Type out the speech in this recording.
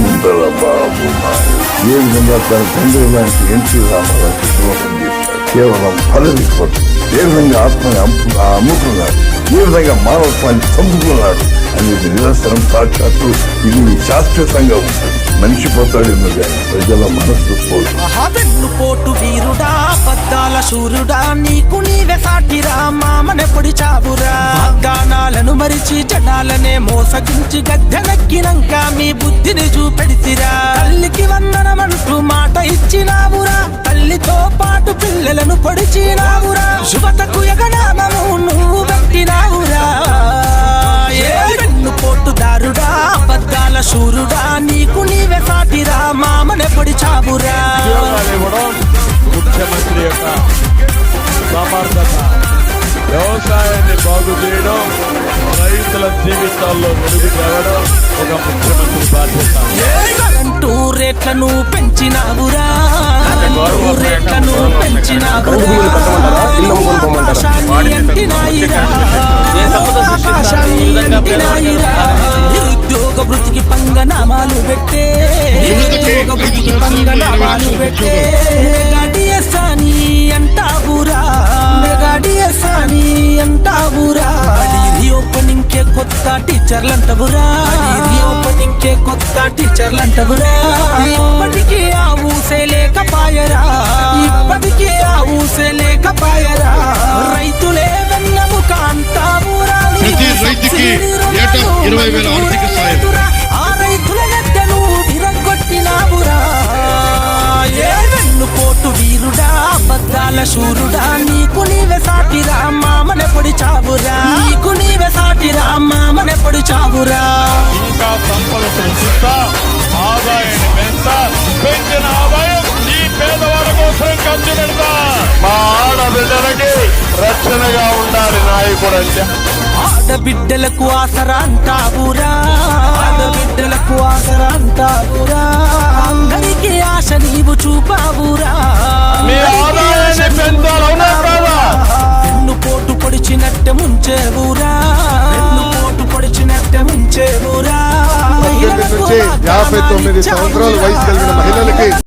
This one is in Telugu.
చంద్ర బాబు ఏ విధంగా తన తండ్రి లాంటి ఎన్టీ రామారావు ద్రోహం చేశాడు కేవలం పదవి ఏ విధంగా ఆత్మని అమ్ముకున్నాడు ఏ విధంగా మానవత్వాన్ని చంపుకున్నాడు అనేది నిరంతరం సాక్షాత్తు ఇది శాశ్వతంగా ఉంటుంది మనిషి పోతాడు కానీ ప్రజల మనస్సు పోదు మహాబెన్ను పోటు వీరుడా పద్దాల శూరుడా నీకు నీవే సాటిరా మామనే వాగ్దానాలను మరిచి జనాలనే మోసగించి గద్దెనెక్కినాక మీ బుద్ధిని చూపెడితిరా తల్లికి వందనమంటూ మాట ఇచ్చినావురా. తల్లితో పాటు పిల్లలను పొడిచినావురా. శుభతకు ఎగనామము నువ్వు పెట్టినావురా. ఏ వెన్నుపోటు దారుడా అబద్ధాల శూరుడా నీకు నీవే సాటిరా మామనే పొడి చావురా ముఖ్యమంత్రి యొక్క సమర్థత వ్యవసాయాన్ని బాగు చేయడం రైతుల జీవితాల్లో వెలుగు తేవడం ఒక ముఖ్యమంత్రి బాధ్యత. కరెంటు రేట్లను పెంచినావురా. రేట్లను. నిరుద్యోగ వృత్తికి పంగనామాలు పెట్టే. నిరుద్యోగ వృత్తికి పంగనామాలు పెట్టే. కొత్త టీచర్లు అంటావురా రీఓపెనింగ్ కే కొత్త టీచర్లు అంటావురా ఇప్పటికీ ఆ ఊసే లేకపాయరా ఇప్పటికీ ఆ ఊసే లేకపాయరా రైతులే వెన్నము కాంతావురా ప్రతి రైతుకి ఏటా ఇరవై వేల ఆర్థిక సాయం. ఆ రైతుల గడ్డను విరగొట్టినావురా ఏ వెన్నుపోటు వీరుడా అబద్ధాల శూరుడా నీకు నీవే సాటిరా మామనే పొడి చావురా. కోసం ఖర్చు పెడతా మా ఆడబిడ్డలకి రక్షణగా ఉండాలి నాయకుడు అంటే ఆడబిడ్డలకు ఆసరా అంటావురా ఆడబిడ్డలకు ఆసరా అంటావురా అందరికీ ఆశ నీవు చూపావురా. మీ ఆదాయాన్ని పెంచాలవునా కాదా? వెన్ను పోటు పొడిచినట్టు ముంచేవురా. వెన్ను పోటు పొడిచినట్టు ముంచేవురా. పద్దెనిమిది నుంచి యాభై తొమ్మిది సంవత్సరాల వయసు కలిగిన మహిళలకి